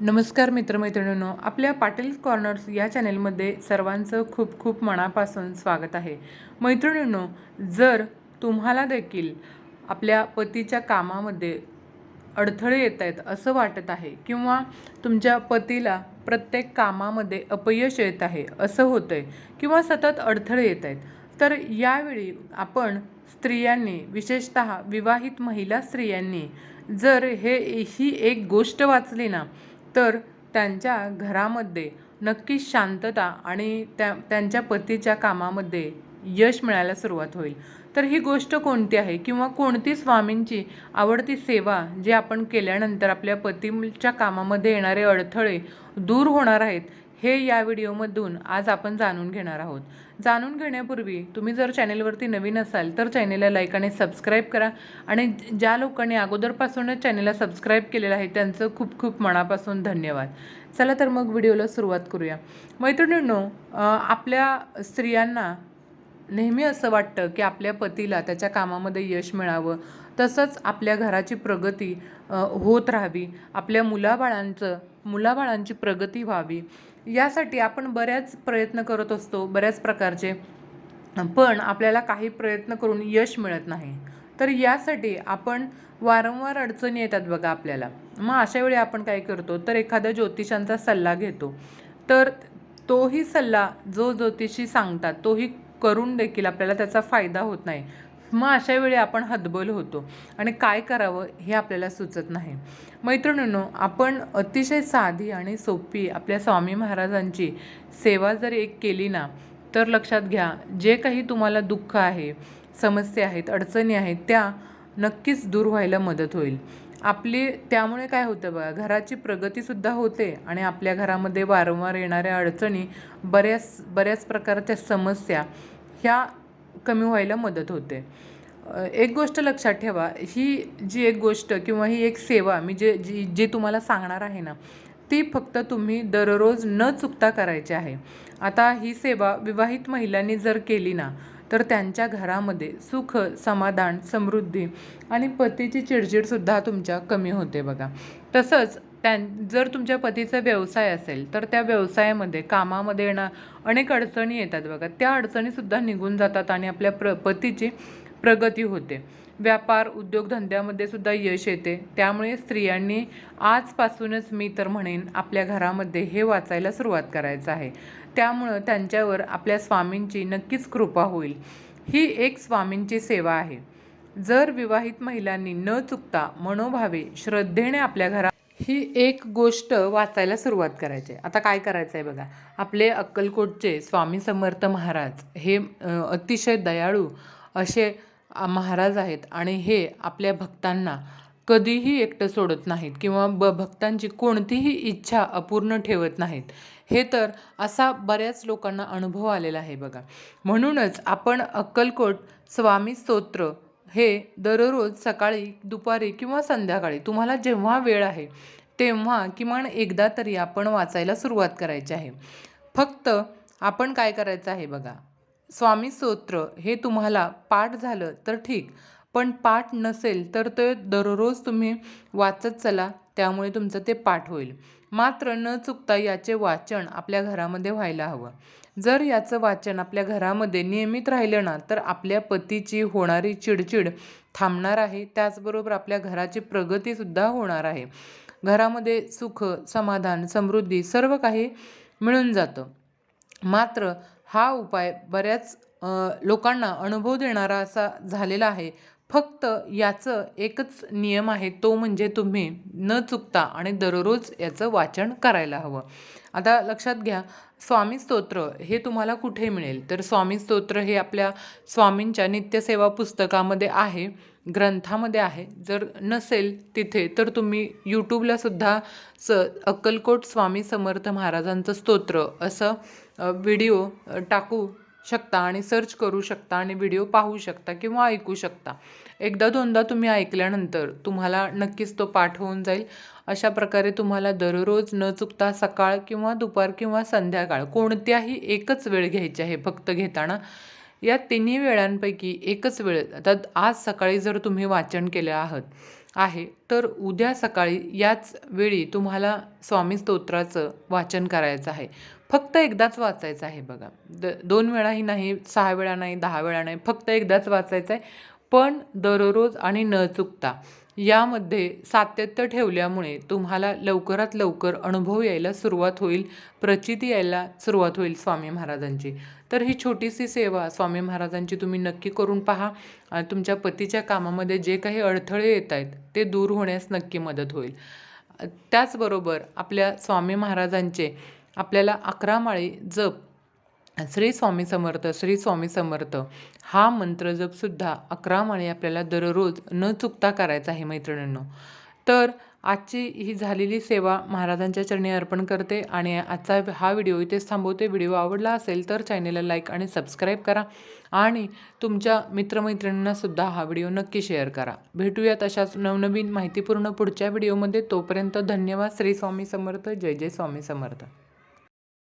नमस्कार मित्रमैत्रिणींनो आपल्या पाटील कॉर्नर्स या चॅनेलमध्ये सर्वांचं खूप खूप मनापासून स्वागत आहे. मैत्रिणींनो जर तुम्हाला देखील आपल्या पतीच्या कामामध्ये अडथळे येत आहेत असं वाटत आहे किंवा तुमच्या पतीला प्रत्येक कामामध्ये अपयश येत आहे असं होतं आहे किंवा सतत अडथळे येत आहेत तर यावेळी आपण स्त्रियांनी विशेषत विवाहित महिला स्त्रियांनी जर हे ही एक गोष्ट वाचली ना तर त्यांच्या घरामध्ये नक्कीच शांतता आणि त्या त्यांच्या पतीच्या कामामध्ये यश मिळायला सुरुवात होईल. तर ही गोष्ट कोणती आहे? किंवा कोणती स्वामींची आवडती सेवा जे आपण केल्यानंतर आपल्या पतीच्या कामामध्ये येणारे अडथळे दूर होणार आहेत हे या व्हिडिओमधून आज आपण जाणून घेणार आहोत. जाणून घेण्यापूर्वी तुम्ही जर चॅनेलवरती नवीन असाल तर चॅनेलला लाईक आणि सबस्क्राईब करा. आणि ज्या लोकांनी अगोदरपासूनच चॅनेलला सबस्क्राईब केलेलं आहे त्यांचं खूप खूप मनापासून धन्यवाद. चला तर मग व्हिडिओला सुरुवात करूया. मैत्रिणींनो आपल्या स्त्रियांना नेहमी असं वाटतं की आपल्या पतीला त्याच्या कामामध्ये यश मिळावं. तसंच आपल्या घराची प्रगती होत राहावी. आपल्या मुलाबाळांचं मुलाबाळांची प्रगती व्हावी. यासाठी आपण बऱ्याच प्रयत्न करत असतो बऱ्याच प्रकारचे. पण आपल्याला काही प्रयत्न करून यश मिळत नाही. तर यासाठी आपण वारंवार अडचणी येतात बघा आपल्याला. मग अशा वेळी आपण काय करतो? तर एखाद्या ज्योतिषांचा सल्ला घेतो. तर तोही सल्ला जो ज्योतिषी सांगतात तोही करून देखील आपल्याला त्याचा फायदा होत नाही. मग अशा वेळी आपण हतबल होतो. आणि काय करावं हे आपल्याला सुचत नाही. मैत्रिणींनो आपण अतिशय साधी आणि सोपी आपल्या स्वामी महाराजांची सेवा जर एक केली ना तर लक्षात घ्या जे काही तुम्हाला दुःख आहे समस्या आहेत अडचणी आहेत त्या नक्कीच दूर व्हायला मदत होईल. आपली त्यामुळे काय होतं बघा घराची प्रगतीसुद्धा होते आणि आपल्या घरामध्ये वारंवार येणाऱ्या अडचणी बऱ्याच बऱ्याच प्रकारच्या समस्या ह्या कमी व्हायला मदत होते. एक गोष्ट लक्षात ठेवा ही जी एक गोष्ट किंवा ही एक सेवा मी जे जी जी तुम्हाला सांगणार आहे ना ती फक्त तुम्ही दररोज न चुकता करायची आहे. आता ही सेवा विवाहित महिलांनी जर केली ना तर त्यांच्या घरामध्ये सुख समाधान समृद्धी आणि पतीची चिडचिडसुद्धा तुमच्या कमी होते बघा. तसंच त्यां जर तुमच्या पतीचा व्यवसाय असेल तर त्या व्यवसायामध्ये कामामध्ये येणार अनेक अडचणी येतात बघा. त्या अडचणीसुद्धा निघून जातात आणि आपल्या प्र पतीची प्रगती होते. व्यापार उद्योगधंद्यामध्ये सुद्धा यश येते. त्यामुळे स्त्रियांनी आजपासूनच मी तर म्हणेन आपल्या घरामध्ये हे वाचायला सुरुवात करायचं आहे. त्यामुळं त्यांच्यावर आपल्या स्वामींची नक्कीच कृपा होईल. ही एक स्वामींची सेवा आहे. जर विवाहित महिलांनी न चुकता मनोभावे श्रद्धेने आपल्या घरात ही एक गोष्ट वाचायला सुरुवात करायची. आता काय करायचं आहे बघा. आपले अक्कलकोटचे स्वामी समर्थ महाराज हे अतिशय दयाळू असे महाराज आहेत आणि हे आपल्या भक्तांना कधीही एकटं सोडत नाहीत किंवा ब भक्तांची कोणतीही इच्छा अपूर्ण ठेवत नाहीत. हे तर असा बऱ्याच लोकांना अनुभव आलेला आहे बघा. म्हणूनच आपण अक्कलकोट स्वामी स्तोत्र हे दररोज सकाळी दुपारी किंवा संध्याकाळी तुम्हाला जेव्हा वेळ आहे तेव्हा किमान एकदा तरी आपण वाचायला सुरुवात करायची आहे. फक्त आपण काय करायचं आहे बघा. स्वामी स्तोत्र हे तुम्हाला पाठ झालं तर ठीक. पण पाठ नसेल तर ते दररोज तुम्ही वाचत चला त्यामुळे तुमचं ते पाठ होईल. मात्र न चुकता याचे वाचन आपल्या घरामध्ये व्हायला हवं. जर याचं वाचन आपल्या घरामध्ये नियमित राहिलं ना तर आपल्या पतीची होणारी चिडचिड थांबणार आहे. त्याचबरोबर आपल्या घराची प्रगतीसुद्धा होणार आहे. घरामध्ये सुख समाधान समृद्धी सर्व काही मिळून जातं. मात्र हा उपाय बऱ्याच लोकांना अनुभव देणारा असा झालेला आहे. फक्त याचं एकच नियम आहे तो म्हणजे तुम्ही न चुकता आणि दररोज याचं वाचन करायला हवं. आता लक्षात घ्या स्वामी स्तोत्र हे तुम्हाला कुठे मिळेल? तर स्वामी स्तोत्र हे आपल्या स्वामींच्या नित्यसेवा पुस्तकामध्ये आहे ग्रंथामध्ये आहे. जर नसेल तिथे तर तुम्ही यूट्यूबला सुद्धा स अक्कलकोट स्वामी समर्थ महाराजांचं स्तोत्र असं व्हिडिओ टाकू शकता आणि सर्च करू शकता आणि व्हिडिओ पाहू शकता किंवा ऐकू शकता. एकदा दोनदा तुम्ही ऐकल्यानंतर तुम्हाला नक्कीच तो पाठ होऊन जाईल. अशा प्रकारे तुम्हाला दररोज न चुकता सकाळ किंवा दुपार किंवा संध्याकाळ कोणत्याही एकच वेळ घ्यायची आहे फक्त घेताना. या तिन्ही वेळांपैकी एकच वेळ आता आज सकाळी जर तुम्ही वाचन केले आहात आहे तर उद्या सकाळी याच वेळी तुम्हाला स्वामी स्तोत्राचं वाचन करायचं आहे. फक्त एकदाच वाचायचं आहे बघा. द दोन वेळाही नाही सहा वेळा नाही दहा वेळा नाही फक्त एकदाच वाचायचं आहे. पण दररोज आणि न चुकता यामध्ये सातत्य ठेवल्यामुळे तुम्हाला लवकरात लवकर अनुभव यायला सुरुवात होईल प्रचिती यायला सुरुवात होईल स्वामी महाराजांची. तर ही छोटीशी सेवा स्वामी महाराजांची तुम्ही नक्की करून पहा. आणि तुमच्या पतीच्या कामामध्ये जे काही अडथळे येत आहेत ते दूर होण्यास नक्की मदत होईल. त्याचबरोबर आपल्या स्वामी महाराजांचे आपल्याला अकरा माळी जप श्री स्वामी समर्थ श्री स्वामी समर्थ हा मंत्र जपसुद्धा अकरा माळी आपल्याला दररोज न चुकता करायचा आहे मैत्रिणींनो. तर आजची ही झालेली सेवा महाराजांच्या चरणी अर्पण करते आणि आजचा हा व्हिडिओ इथेच थांबवते. व्हिडिओ आवडला असेल तर चॅनेलला लाईक आणि सबस्क्राईब करा आणि तुमच्या मित्रमैत्रिणींनासुद्धा हा व्हिडिओ नक्की शेअर करा. भेटूयात अशाच नवनवीन माहितीपूर्ण पुढच्या व्हिडिओमध्ये. तोपर्यंत धन्यवाद. श्री स्वामी समर्थ. जय जय स्वामी समर्थ.